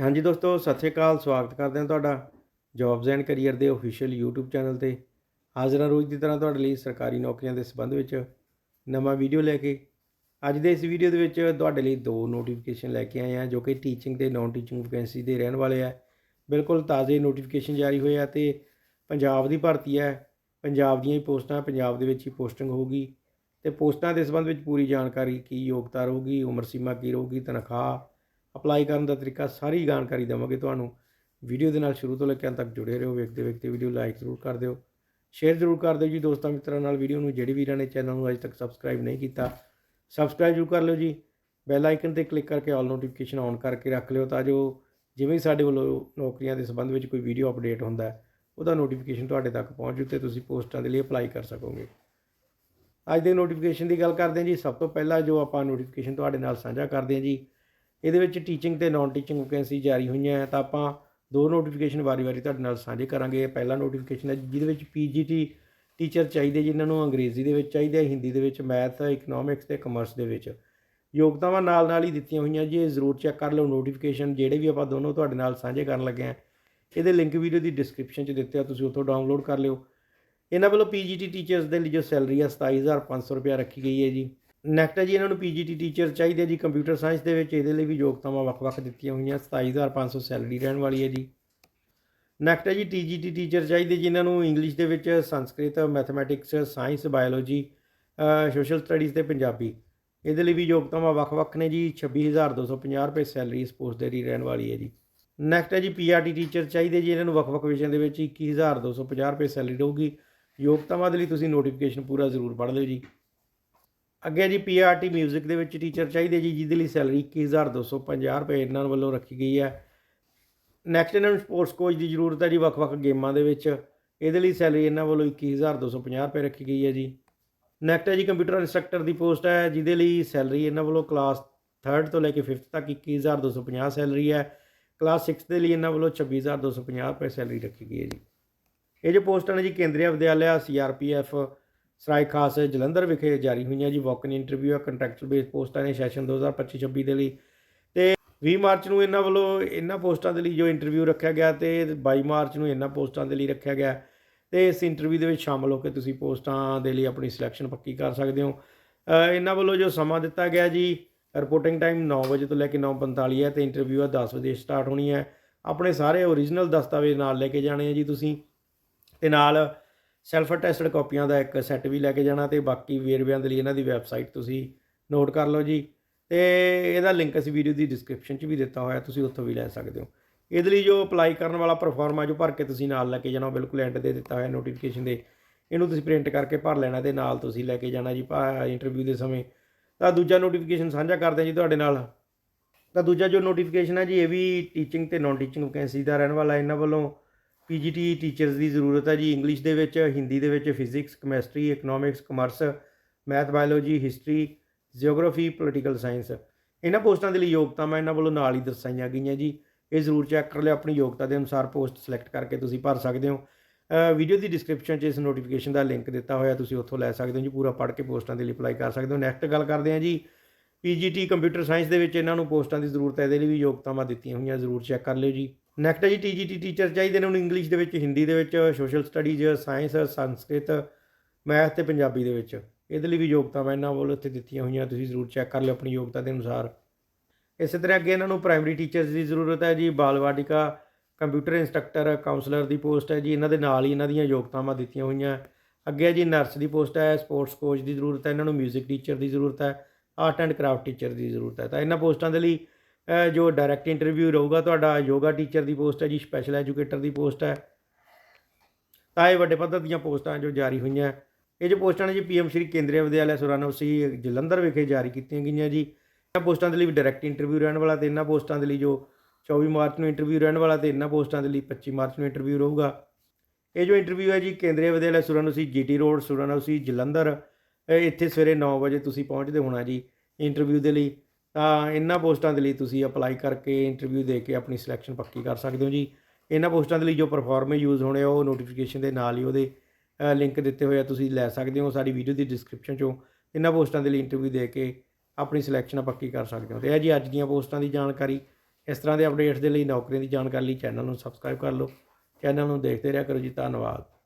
ਹਾਂਜੀ ਦੋਸਤੋ, ਸਤਿ ਸ਼੍ਰੀ ਅਕਾਲ, ਸਵਾਗਤ ਕਰਦੇ ਹਾਂ ਤੁਹਾਡਾ ਜੌਬਸ ਐਂਡ ਕੈਰੀਅਰ ਦੇ ਅਫੀਸ਼ੀਅਲ YouTube ਚੈਨਲ ਤੇ। ਹਾਜ਼ਰ ਹਾਂ ਰੋਜ਼ ਦੀ ਤਰ੍ਹਾਂ ਤੁਹਾਡੇ ਲਈ ਸਰਕਾਰੀ ਨੌਕਰੀਆਂ ਦੇ ਸੰਬੰਧ ਵਿੱਚ ਨਵਾਂ ਵੀਡੀਓ ਲੈ ਕੇ। ਅੱਜ ਦੇ ਇਸ ਵੀਡੀਓ ਦੇ ਵਿੱਚ ਤੁਹਾਡੇ ਲਈ ਦੋ ਨੋਟੀਫਿਕੇਸ਼ਨ ਲੈ ਕੇ ਆਏ ਹਾਂ, ਜੋ ਕਿ ਟੀਚਿੰਗ ਤੇ ਨਾਨ ਟੀਚਿੰਗ ਵੈਕੈਂਸੀ ਦੇ ਰਹਿਣ ਵਾਲੇ ਆ। ਬਿਲਕੁਲ ਤਾਜ਼ੇ ਨੋਟੀਫਿਕੇਸ਼ਨ ਜਾਰੀ ਹੋਏ ਆ ਤੇ ਪੰਜਾਬ ਦੀ ਭਰਤੀ ਹੈ। ਪੰਜਾਬ ਦੀਆਂ ਹੀ ਪੋਸਟਾਂ, ਪੰਜਾਬ ਦੇ ਵਿੱਚ ਹੀ ਪੋਸਟਿੰਗ ਹੋਊਗੀ। ਤੇ ਪੋਸਟਾਂ ਦੇ ਸੰਬੰਧ ਵਿੱਚ ਪੂਰੀ ਜਾਣਕਾਰੀ, ਕੀ ਯੋਗਤਾ ਰਹੂਗੀ, ਉਮਰ ਸੀਮਾ ਕੀ ਰਹੂਗੀ, ਤਨਖਾਹ ਅਪਲਾਈ ਕਰਨ ਦਾ ਤਰੀਕਾ ਸਾਰੀ ਜਾਣਕਾਰੀ ਦੇਵਾਂਗੇ ਤੁਹਾਨੂੰ। ਵੀਡੀਓ ਦੇ ਨਾਲ ਸ਼ੁਰੂ ਤੋਂ ਲੈ ਕੇ ਅੰਤ ਤੱਕ ਜੁੜੇ ਰਹੋ, ਵੇਖਦੇ ਵੇਖਦੇ ਵੀਡੀਓ ਲਾਈਕ ਜ਼ਰੂਰ ਕਰ ਦਿਓ। ਸ਼ੇਅਰ ਜ਼ਰੂਰ ਕਰ ਦਿਓ ਜੀ ਦੋਸਤਾਂ ਮਿੱਤਰਾਂ ਨਾਲ। ਵੀਡੀਓ ਨੂੰ ਜਿਹੜੇ ਵੀਰਾਂ ਨੇ ਚੈਨਲ ਨੂੰ ਅਜੇ ਤੱਕ ਸਬਸਕ੍ਰਾਈਬ ਨਹੀਂ ਕੀਤਾ, ਸਬਸਕ੍ਰਾਈਬ ਜ਼ਰੂਰ ਕਰ ਲਿਓ ਜੀ। ਬੈਲ ਆਈਕਨ ਤੇ ਕਲਿੱਕ ਕਰਕੇ ਆਲ ਨੋਟੀਫਿਕੇਸ਼ਨ ਔਨ ਕਰਕੇ ਰੱਖ ਲਿਓ ਤਾਂ ਜੋ ਜਿਵੇਂ ਹੀ ਸਾਡੇ ਵੱਲੋਂ ਨੌਕਰੀਆਂ ਦੇ ਸੰਬੰਧ ਵਿੱਚ ਕੋਈ ਵੀਡੀਓ ਅਪਡੇਟ ਹੁੰਦਾ ਹੈ, ਉਹਦਾ ਨੋਟੀਫਿਕੇਸ਼ਨ ਤੁਹਾਡੇ ਤੱਕ ਪਹੁੰਚ ਜੂ ਤੇ ਤੁਸੀਂ ਪੋਸਟਾਂ ਦੇ ਲਈ ਅਪਲਾਈ ਕਰ ਸਕੋਗੇ। ਅੱਜ ਦੇ ਨੋਟੀਫਿਕੇਸ਼ਨ ਦੀ ਗੱਲ ਕਰਦੇ ਹਾਂ ਜੀ। ਸਭ ਤੋਂ ਪਹਿਲਾਂ ਜੋ ਆਪਾਂ ਨੋਟੀਫਿਕੇਸ਼ਨ ਤੁਹਾਡੇ ਨਾਲ ਸਾਂਝਾ ਕਰਦੇ ਹਾਂ ਜੀ ਇਹਦੇ ਵਿੱਚ ਟੀਚਿੰਗ ਤੇ ਨਾਨ ਟੀਚਿੰਗ ਵੈਕੈਂਸੀ ਜਾਰੀ ਹੋਈਆਂ ਤਾਂ ਆਪਾਂ ਦੋ ਨੋਟੀਫਿਕੇਸ਼ਨ ਵਾਰੀ-ਵਾਰੀ ਤੁਹਾਡੇ ਨਾਲ ਸਾਂਝੇ ਕਰਾਂਗੇ। ਪਹਿਲਾ ਨੋਟੀਫਿਕੇਸ਼ਨ ਹੈ, ਜਿਹਦੇ ਵਿੱਚ ਪੀਜੀਟੀ ਟੀਚਰ ਚਾਹੀਦੇ, ਜਿਨ੍ਹਾਂ ਨੂੰ ਅੰਗਰੇਜ਼ੀ ਦੇ ਵਿੱਚ ਚਾਹੀਦੇ ਹਿੰਦੀ ਦੇ ਵਿੱਚ ਮੈਥ ਇਕਨੋਮਿਕਸ ਤੇ ਕਮਰਸ ਦੇ ਵਿੱਚ। ਯੋਗਤਾਵਾਂ ਨਾਲ ਨਾਲ ਹੀ ਦਿੱਤੀਆਂ ਹੋਈਆਂ ਜੀ ਜ਼ਰੂਰ ਚੈੱਕ ਕਰ ਲਓ ਨੋਟੀਫਿਕੇਸ਼ਨ ਜਿਹੜੇ ਵੀ ਆਪਾਂ ਦੋਨੋਂ ਤੁਹਾਡੇ ਨਾਲ ਸਾਂਝੇ ਕਰਨ ਲੱਗੇ ਆ ਇਹਦੇ ਲਿੰਕ ਵੀਡੀਓ ਦੀ ਡਿਸਕ੍ਰਿਪਸ਼ਨ 'ਚ ਦਿੱਤੇ ਆ, ਤੁਸੀਂ ਉੱਥੋਂ ਡਾਊਨਲੋਡ ਕਰ ਲਿਓ। ਇਹਨਾਂ ਵੱਲੋਂ ਪੀਜੀਟੀ ਟੀਚਰਸ ਦੇ ਲਈ ਜੋ ਸੈਲਰੀ ਆ 27500 ਰੁਪਏ ਰੱਖੀ ਗਈ ਹੈ ਜੀ। ਨੈਕਸਟ ਹੈ ਜੀ, ਇਹਨਾਂ ਨੂੰ ਪੀਜੀਟੀ ਟੀਚਰ ਚਾਹੀਦੇ ਜੀ ਕੰਪਿਊਟਰ ਸਾਇੰਸ ਦੇ ਵਿੱਚ, ਇਹਦੇ ਲਈ ਵੀ ਯੋਗਤਾਵਾਂ ਵੱਖ-ਵੱਖ ਦਿੱਤੀਆਂ ਹੋਈਆਂ 27500 ਸੈਲਰੀ ਰਹਿਣ ਵਾਲੀ ਹੈ ਜੀ। ਨੈਕਸਟ ਹੈ ਜੀ ਟੀਜੀਟੀ ਟੀਚਰ ਚਾਹੀਦੇ ਜਿਨ੍ਹਾਂ ਨੂੰ ਇੰਗਲਿਸ਼ ਦੇ ਵਿੱਚ Sanskrit mathematics science biology social studies ਤੇ ਪੰਜਾਬੀ। ਇਹਦੇ ਲਈ ਵੀ ਯੋਗਤਾਵਾਂ ਵੱਖ-ਵੱਖ ਨੇ ਜੀ 26250 ਰੁਪਏ ਸੈਲਰੀ ਇਸ ਪੋਸਟ ਦੇ ਲਈ ਰਹਿਣ ਵਾਲੀ ਹੈ ਜੀ। ਨੈਕਸਟ ਹੈ ਜੀ ਪੀਆਰਟੀ ਟੀਚਰ ਚਾਹੀਦੇ ਜੀ, ਇਹਨਾਂ ਨੂੰ ਵੱਖ-ਵੱਖ ਵਿਸ਼ਿਆਂ ਦੇ ਵਿੱਚ 21250 ਰੁਪਏ ਸੈਲਰੀ ਰਹੂਗੀ ਯੋਗਤਾਵਾਂ ਦੇ ਲਈ ਤੁਸੀਂ ਨੋਟੀਫਿਕੇਸ਼ਨ ਪੂਰਾ ਜ਼ਰੂਰ ਪੜ੍ਹ ਲਿਓ ਜੀ। ਅੱਗੇ ਜੀ ਪੀਆਰਟੀ 뮤직 ਦੇ ਵਿੱਚ ਟੀਚਰ ਚਾਹੀਦੇ ਜੀ, ਜਿਹਦੇ ਲਈ ਸੈਲਰੀ 21250 ਰੁਪਏ ਇਹਨਾਂ ਵੱਲੋਂ ਰੱਖੀ ਗਈ ਹੈ। ਨੈਕਸਟ ਇਹਨਾਂ ਨੂੰ ਸਪੋਰਟਸ ਕੋਚ ਦੀ ਜ਼ਰੂਰਤ ਹੈ ਜੀ, ਵੱਖ-ਵੱਖ ਗੇਮਾਂ ਦੇ ਵਿੱਚ। ਇਹਦੇ ਲਈ ਸੈਲਰੀ ਇਹਨਾਂ ਵੱਲੋਂ 21250 ਰੁਪਏ ਰੱਖੀ ਗਈ ਹੈ ਜੀ। ਨੈਕਸਟ ਹੈ ਜੀ ਕੰਪਿਊਟਰ ਇੰਸਟ੍ਰਕਟਰ ਦੀ ਪੋਸਟ ਹੈ, ਜਿਹਦੇ ਲਈ ਸੈਲਰੀ ਇਹਨਾਂ ਵੱਲੋਂ ਕਲਾਸ 3rd ਤੋਂ ਲੈ ਕੇ 5th ਤੱਕ 21250 ਸੈਲਰੀ ਹੈ। ਕਲਾਸ 6 ਦੇ ਲਈ ਇਹਨਾਂ ਵੱਲੋਂ 26250 ਰੁਪਏ ਸੈਲਰੀ ਰੱਖੀ ਗਈ ਹੈ ਜੀ। ਇਹ ਜੋ ਪੋਸਟਾਂ ਨੇ ਜੀ, ਕੇਂਦਰੀ ਵਿਦਿਆਲਿਆ ਸੀਆਰਪੀਐਫ ਸਰਾਏ ਖਾਸ ਜਲੰਧਰ ਵਿਖੇ ਜਾਰੀ ਹੋਈਆਂ ਜੀ ਵਾਕਨ ਇੰਟਰਵਿਊ ਆ ਕੰਟਰੈਕਚੁਅਲ ਬੇਸ ਪੋਸਟਾਂ ਨੇ ਸੈਸ਼ਨ 2025-26 ਦੇ ਲਈ। ਤੇ 20 ਮਾਰਚ ਨੂੰ ਇਹਨਾਂ ਵੱਲੋਂ ਇਹਨਾਂ ਪੋਸਟਾਂ ਦੇ ਲਈ ਜੋ ਇੰਟਰਵਿਊ ਰੱਖਿਆ ਗਿਆ ਤੇ 22 ਮਾਰਚ ਨੂੰ ਇਹਨਾਂ ਪੋਸਟਾਂ ਦੇ ਲਈ ਰੱਖਿਆ ਗਿਆ। ਤੇ ਇਸ ਇੰਟਰਵਿਊ ਦੇ ਵਿੱਚ ਸ਼ਾਮਲ ਹੋ ਕੇ ਤੁਸੀਂ ਪੋਸਟਾਂ ਦੇ ਲਈ ਆਪਣੀ ਸਿਲੈਕਸ਼ਨ ਪੱਕੀ ਕਰ ਸਕਦੇ ਹੋ। ਇਹਨਾਂ ਵੱਲੋਂ ਜੋ ਸਮਾਂ ਦਿੱਤਾ ਗਿਆ ਜੀ ਰਿਪੋਰਟਿੰਗ ਟਾਈਮ 9 ਵਜੇ ਤੋਂ ਲੈ ਕੇ 9:45 ਹੈ ਤੇ ਇੰਟਰਵਿਊ ਆ 10 ਵਜੇ ਸਟਾਰਟ ਹੋਣੀ ਹੈ। ਆਪਣੇ ਸਾਰੇ ਓਰੀਜਨਲ ਦਸਤਾਵੇਜ਼ ਨਾਲ ਲੈ ਕੇ ਜਾਣੇ ਆ ਜੀ ਤੁਸੀਂ। ਤੇ ਨਾਲ ਸੈਲਫ ਅਟੈਸਟਡ ਕਾਪੀਆਂ ਦਾ ਇੱਕ ਸੈੱਟ ਵੀ ਲੈ ਕੇ ਜਾਣਾ ਤੇ ਬਾਕੀ ਵੇਰਵਿਆਂ ਦੇ ਲਈ ਇਹਨਾਂ ਦੀ ਵੈਬਸਾਈਟ ਤੁਸੀਂ ਨੋਟ ਕਰ ਲਓ ਜੀ। ਤੇ ਇਹਦਾ ਲਿੰਕ ਅਸੀਂ ਵੀਡੀਓ ਦੀ ਡਿਸਕ੍ਰਿਪਸ਼ਨ 'ਚ ਵੀ ਦਿੱਤਾ ਹੋਇਆ, ਤੁਸੀਂ ਉੱਥੋਂ ਵੀ ਲੈ ਸਕਦੇ ਹੋ। ਇਹਦੇ ਲਈ ਜੋ ਅਪਲਾਈ ਕਰਨ ਵਾਲਾ ਪਰਫਾਰਮਾ ਜੋ ਭਰ ਕੇ ਤੁਸੀਂ ਨਾਲ ਲੈ ਕੇ ਜਾਣਾ ਬਿਲਕੁਲ ਐਂਡ ਦੇ ਦਿੱਤਾ ਹੋਇਆ ਨੋਟੀਫਿਕੇਸ਼ਨ ਦੇ। ਇਹਨੂੰ ਤੁਸੀਂ ਪ੍ਰਿੰਟ ਕਰਕੇ ਭਰ ਲੈਣਾ ਤੇ ਨਾਲ ਤੁਸੀਂ ਲੈ ਕੇ ਜਾਣਾ ਜੀ ਇੰਟਰਵਿਊ ਦੇ ਸਮੇਂ। ਤਾਂ ਦੂਜਾ ਨੋਟੀਫਿਕੇਸ਼ਨ ਸਾਂਝਾ ਕਰਦੇ ਹਾਂ ਜੀ ਤੁਹਾਡੇ ਨਾਲ। ਤਾਂ ਦੂਜਾ ਜੋ ਨੋਟੀਫਿਕੇਸ਼ਨ ਹੈ ਜੀ, ਇਹ ਵੀ ਟੀਚਿੰਗ ਤੇ ਨਾਨ ਟੀਚਿੰਗ ਵੈਕੈਂਸੀ ਦਾ ਰਹਿਣ ਵਾਲਾ ਇਹਨਾਂ ਵੱਲੋਂ ਪੀਜੀਟੀ ਟੀਚਰਸ ਦੀ ਜ਼ਰੂਰਤ ਹੈ ਜੀ, ਇੰਗਲਿਸ਼ ਦੇ ਵਿੱਚ, ਹਿੰਦੀ ਦੇ ਵਿੱਚ, physics, chemistry economics commerce math biology history geography political science ਇਹਨਾਂ ਪੋਸਟਾਂ ਦੇ ਲਈ ਯੋਗਤਾਵਾਂ ਇਹਨਾਂ ਵੱਲੋਂ ਨਾਲ ਹੀ ਦਰਸਾਈਆਂ ਗਈਆਂ ਜੀ। ਇਹ ਜ਼ਰੂਰ ਚੈੱਕ ਕਰ ਲਿਓ, ਆਪਣੀ ਯੋਗਤਾ ਦੇ ਅਨੁਸਾਰ ਪੋਸਟ ਸਿਲੈਕਟ ਕਰਕੇ ਤੁਸੀਂ ਭਰ ਸਕਦੇ ਹੋ। ਵੀਡੀਓ ਦੀ ਡਿਸਕ੍ਰਿਪਸ਼ਨ 'ਚ ਇਸ ਨੋਟੀਫਿਕੇਸ਼ਨ ਦਾ ਲਿੰਕ ਦਿੱਤਾ ਹੋਇਆ, ਤੁਸੀਂ ਉੱਥੋਂ ਲੈ ਸਕਦੇ ਹੋ ਜੀ, ਪੂਰਾ ਪੜ੍ਹ ਕੇ ਪੋਸਟਾਂ ਦੇ ਲਈ ਅਪਲਾਈ ਕਰ ਸਕਦੇ ਹੋ। ਨੈਕਸਟ ਗੱਲ ਕਰਦੇ ਹਾਂ ਜੀ, ਪੀਜੀਟੀ ਕੰਪਿਊਟਰ ਸਾਇੰਸ ਦੇ ਵਿੱਚ ਇਹਨਾਂ ਨੂੰ ਪੋਸਟਾਂ ਦੀ ਜ਼ਰੂਰਤ ਹੈ, ਇਹਦੇ ਲਈ ਵੀ ਯੋਗਤਾਵਾਂ ਦਿੱਤੀਆਂ ਹੋਈਆਂ, ਜ਼ਰੂਰ ਚੈੱਕ ਕਰ ਲਿਓ ਜੀ। ਨੈਕਸਟ ਹੈ ਜੀ ਟੀਜੀਟੀ ਟੀਚਰ ਚਾਹੀਦੇ ਨੇ ਉਹਨੂੰ ਇੰਗਲਿਸ਼ ਦੇ ਵਿੱਚ ਹਿੰਦੀ ਦੇ ਵਿੱਚ social studies science Sanskrit math ਤੇ ਪੰਜਾਬੀ ਦੇ ਵਿੱਚ। ਇਹਦੇ ਲਈ ਵੀ ਯੋਗਤਾਵਾਂ ਇਹਨਾਂ ਵੱਲੋਂ ਇੱਥੇ ਦਿੱਤੀਆਂ ਹੋਈਆਂ, ਤੁਸੀਂ ਜ਼ਰੂਰ ਚੈੱਕ ਕਰ ਲਿਓ ਆਪਣੀ ਯੋਗਤਾ ਦੇ ਅਨੁਸਾਰ। ਇਸੇ ਤਰ੍ਹਾਂ ਅੱਗੇ ਇਹਨਾਂ ਨੂੰ ਪ੍ਰਾਇਮਰੀ ਟੀਚਰਸ ਦੀ ਜ਼ਰੂਰਤ ਹੈ ਜੀ, ਬਾਲਵਾਟਿਕਾ ਕੰਪਿਊਟਰ ਇੰਸਟ੍ਰਕਟਰ ਕਾਉਂਸਲਰ ਦੀ ਪੋਸਟ ਹੈ ਜੀ, ਇਹਨਾਂ ਦੇ ਨਾਲ ਹੀ ਇਹਨਾਂ ਦੀਆਂ ਯੋਗਤਾਵਾਂ ਦਿੱਤੀਆਂ ਹੋਈਆਂ। ਅੱਗੇ ਜੀ ਨਰਸ ਦੀ ਪੋਸਟ ਹੈ ਸਪੋਰਟਸ ਕੋਚ ਦੀ ਜ਼ਰੂਰਤ ਹੈ, ਇਹਨਾਂ ਨੂੰ 뮤직 ਟੀਚਰ ਦੀ ਜ਼ਰੂਰਤ ਹੈ ਆਰਟ ਐਂਡ ਕਰਾਫਟ ਟੀਚਰ ਦੀ ਜ਼ਰੂਰਤ ਹੈ। ਤਾਂ ਇਹਨਾਂ ਪੋਸਟਾਂ ਦੇ ਲਈ ਜੋ ਡਾਇਰੈਕਟ ਇੰਟਰਵਿਊ ਰਹੂਗਾ, ਤੁਹਾਡਾ ਯੋਗਾ ਟੀਚਰ ਦੀ ਪੋਸਟ ਹੈ ਜੀ ਸਪੈਸ਼ਲ ਐਜੂਕੇਟਰ ਦੀ ਪੋਸਟ ਹੈ। ਤਾਂ ਇਹ ਵੱਡੇ ਪੱਧਰ ਦੀਆਂ ਪੋਸਟਾਂ ਜੋ ਜਾਰੀ ਹੋਈਆਂ। ਇਹ ਜੋ ਪੋਸਟਾਂ ਨੇ ਜੀ ਪੀਐਮ ਸ਼੍ਰੀ ਕੇਂਦਰੀ ਵਿਦਿਆਲਿਆ ਸੁਰਾਨਵਸੀ ਜਲੰਧਰ ਵਿਖੇ ਜਾਰੀ ਕੀਤੀਆਂ ਗਈਆਂ ਜੀ। ਇਹਨਾਂ ਪੋਸਟਾਂ ਦੇ ਲਈ ਵੀ ਡਾਇਰੈਕਟ ਇੰਟਰਵਿਊ ਰਹਿਣ ਵਾਲਾ ਤੇ ਇਹਨਾਂ ਪੋਸਟਾਂ ਦੇ ਲਈ ਜੋ 24 ਮਾਰਚ ਨੂੰ ਇੰਟਰਵਿਊ ਰਹਿਣ ਵਾਲਾ ਤੇ ਇਹਨਾਂ ਪੋਸਟਾਂ ਦੇ ਲਈ 25 ਮਾਰਚ ਨੂੰ ਇੰਟਰਵਿਊ ਰਹੂਗਾ। ਇਹ ਜੋ ਇੰਟਰਵਿਊ ਹੈ ਜੀ ਕੇਂਦਰੀ ਵਿਦਿਆਲਿਆ ਸੁਰਾਨਵਸੀ ਜੀਟੀ ਰੋਡ ਸੁਰਾਨਵਸੀ ਜਲੰਧਰ ਇੱਥੇ ਸਵੇਰੇ 9 ਵਜੇ ਤੁਸੀਂ ਪਹੁੰਚਦੇ ਹੋਣਾ ਜੀ ਇੰਟਰਵਿਊ ਦੇ ਲਈ। ਤਾਂ ਇਹਨਾਂ ਪੋਸਟਾਂ ਦੇ ਲਈ ਤੁਸੀਂ ਅਪਲਾਈ ਕਰਕੇ ਇੰਟਰਵਿਊ ਦੇ ਕੇ ਆਪਣੀ ਸਿਲੈਕਸ਼ਨ ਪੱਕੀ ਕਰ ਸਕਦੇ ਹੋ ਜੀ। ਇਹਨਾਂ ਪੋਸਟਾਂ ਦੇ ਲਈ ਜੋ ਪਰਫਾਰਮੇ ਯੂਜ਼ ਹੋਣੇ ਆ, ਉਹ ਨੋਟੀਫਿਕੇਸ਼ਨ ਦੇ ਨਾਲ ਹੀ ਉਹਦੇ ਲਿੰਕ ਦਿੱਤੇ ਹੋਏ ਆ, ਤੁਸੀਂ ਲੈ ਸਕਦੇ ਹੋ ਸਾਡੀ ਵੀਡੀਓ ਦੀ ਡਿਸਕ੍ਰਿਪਸ਼ਨ ਚੋਂ। ਇਹਨਾਂ ਪੋਸਟਾਂ ਦੇ ਲਈ ਇੰਟਰਵਿਊ ਦੇ ਕੇ ਆਪਣੀ ਸਿਲੈਕਸ਼ਨ ਪੱਕੀ ਕਰ ਸਕਦੇ ਹੋ। ਤੇ ਇਹ ਜੀ ਅੱਜ ਦੀਆਂ ਪੋਸਟਾਂ ਦੀ ਜਾਣਕਾਰੀ। ਇਸ ਤਰ੍ਹਾਂ ਦੇ ਅਪਡੇਟਸ ਦੇ ਲਈ ਨੌਕਰੀਆਂ ਦੀ ਜਾਣਕਾਰੀ ਲਈ ਚੈਨਲ ਨੂੰ ਸਬਸਕ੍ਰਾਈਬ ਕਰ ਲਓ। ਚੈਨਲ ਨੂੰ ਦੇਖਦੇ ਰਿਹਾ ਕਰੋ ਜੀ। ਧੰਨਵਾਦ।